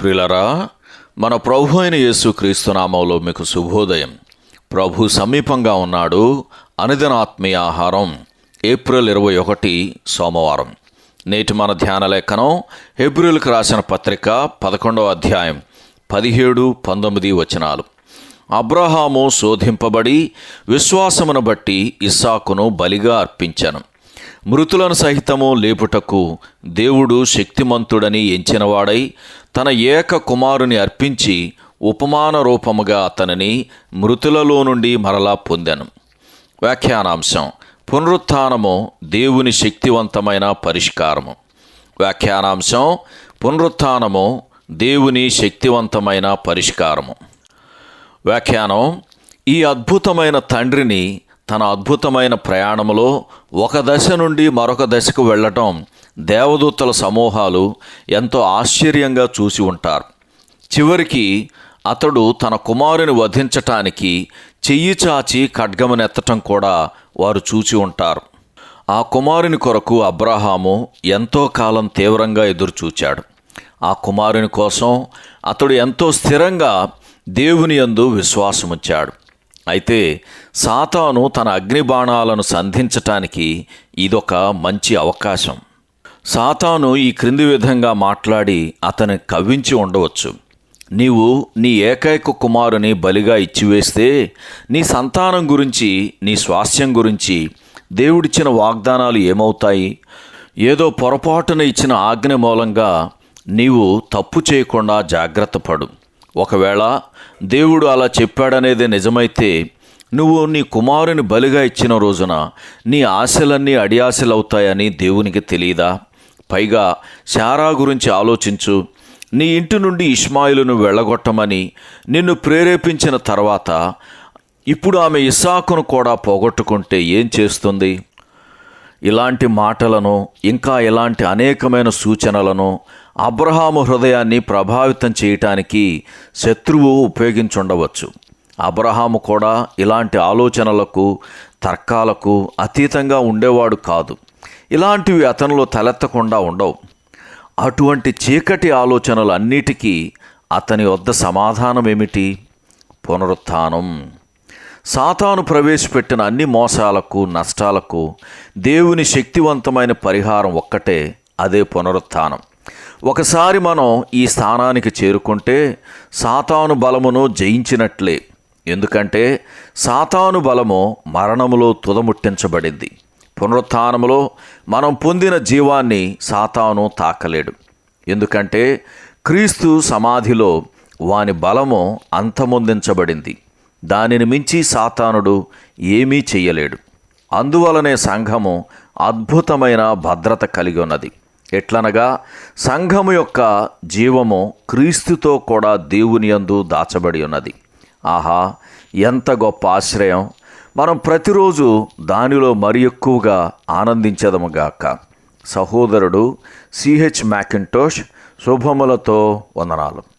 ప్రిలరా మన ప్రభు అయిన యేసు క్రీస్తునామంలో మీకు శుభోదయం. ప్రభు సమీపంగా ఉన్నాడు. అనుదిన ఆత్మీయ ఆహారం ఏప్రిల్ ఇరవై ఒకటి సోమవారం. నేటి మన ధ్యాన లేఖనం ఏప్రిల్కి రాసిన పత్రిక పదకొండవ అధ్యాయం పదిహేడు పంతొమ్మిది వచనాలు. అబ్రహాము శోధింపబడి విశ్వాసమును బట్టి ఇస్సాకును బలిగా అర్పించాను. మృతులను సహితము లేపుటకు దేవుడు శక్తిమంతుడని ఎంచినవాడై తన ఏక కుమారుని అర్పించి ఉపమాన రూపముగా అతనిని మృతులలో నుండి మరలా పొందాను. వ్యాఖ్యానాంశం పునరుత్నము దేవుని శక్తివంతమైన పరిష్కారము. వ్యాఖ్యానాంశం పునరుత్నము దేవుని శక్తివంతమైన పరిష్కారము. వ్యాఖ్యానం ఈ అద్భుతమైన తండ్రిని తన అద్భుతమైన ప్రయాణములో ఒక దశ నుండి మరొక దశకు వెళ్ళటం దేవదూతల సమూహాలు ఎంతో ఆశ్చర్యంగా చూసి ఉంటారు. చివరికి అతడు తన కుమారుని వధించటానికి చెయ్యి చాచి ఖడ్గమనెత్తటం కూడా వారు చూచి ఉంటారు. ఆ కుమారుని కొరకు అబ్రహాము ఎంతో కాలం తీవ్రంగా ఎదురుచూచాడు. ఆ కుమారుని కోసం అతడు ఎంతో స్థిరంగా దేవుని యందు విశ్వాసముంచాడు. అయితే సాతాను తన అగ్నిబాణాలను సంధించటానికి ఇదొక మంచి అవకాశం. సాతాను ఈ క్రింది విధంగా మాట్లాడి అతని కవ్వించి ఉండవచ్చు. నీవు నీ ఏకైక కుమారుని బలిగా ఇచ్చివేస్తే నీ సంతానం గురించి నీ స్వాస్థ్యం గురించి దేవుడిచ్చిన వాగ్దానాలు ఏమవుతాయి? ఏదో పొరపాటున ఇచ్చిన ఆజ్ఞ మూలంగా నీవు తప్పు చేయకుండా జాగ్రత్త పడు. ఒకవేళ దేవుడు అలా చెప్పాడనేది నిజమైతే నువ్వు నీ కుమారుని బలిగా ఇచ్చిన రోజున నీ ఆశలన్నీ అడియాశలవుతాయని దేవునికి తెలియదా? పైగా శారా గురించి ఆలోచించు. నీ ఇంటి నుండి ఇస్మాయిలును వెళ్ళగొట్టమని నిన్ను ప్రేరేపించిన తర్వాత ఇప్పుడు ఆమె ఇస్సాకును కూడా పోగొట్టుకుంటే ఏం చేస్తుంది? ఇలాంటి మాటలను ఇంకా ఇలాంటి అనేకమైన సూచనలను అబ్రహాము హృదయాన్ని ప్రభావితం చేయటానికి శత్రువు ఉపయోగించుండవచ్చు. అబ్రహాము కూడా ఇలాంటి ఆలోచనలకు తర్కాలకు అతీతంగా ఉండేవాడు కాదు. ఇలాంటివి అతనిలో తలెత్తకుండా ఉండవు. అటువంటి చీకటి ఆలోచనలు అన్నిటికీ అతని వద్ద సమాధానం ఏమిటి పునరుత్థానం. సాతాను ప్రవేశపెట్టిన అన్ని మోసాలకు నష్టాలకు దేవుని శక్తివంతమైన పరిహారం ఒక్కటే అదే పునరుత్థానం. ఒకసారి మనం ఈ స్థానానికి చేరుకుంటే సాతాను బలమును జయించినట్లే. ఎందుకంటే సాతాను బలము మరణములో తుదముట్టించబడింది. పునరుత్నములో మనం పొందిన జీవాన్ని సాతాను తాకలేడు. ఎందుకంటే క్రీస్తు సమాధిలో వాని బలము అంతమొందించబడింది. దానిని మించి సాతానుడు ఏమీ చెయ్యలేడు అందువలనే సంఘము అద్భుతమైన భద్రత కలిగి ఉన్నది. ఎట్లనగా సంఘము యొక్క జీవము క్రీస్తుతో కూడా దేవుని యందు దాచబడి ఉన్నది. ఆహా ఎంత గొప్ప ఆశ్రయం. మనం ప్రతిరోజు దానిలో మరి ఎక్కువగా ఆనందించదముగాక సహోదరుడు సిహెచ్ మ్యాకింటోష్ శుభములతో వందనాలు.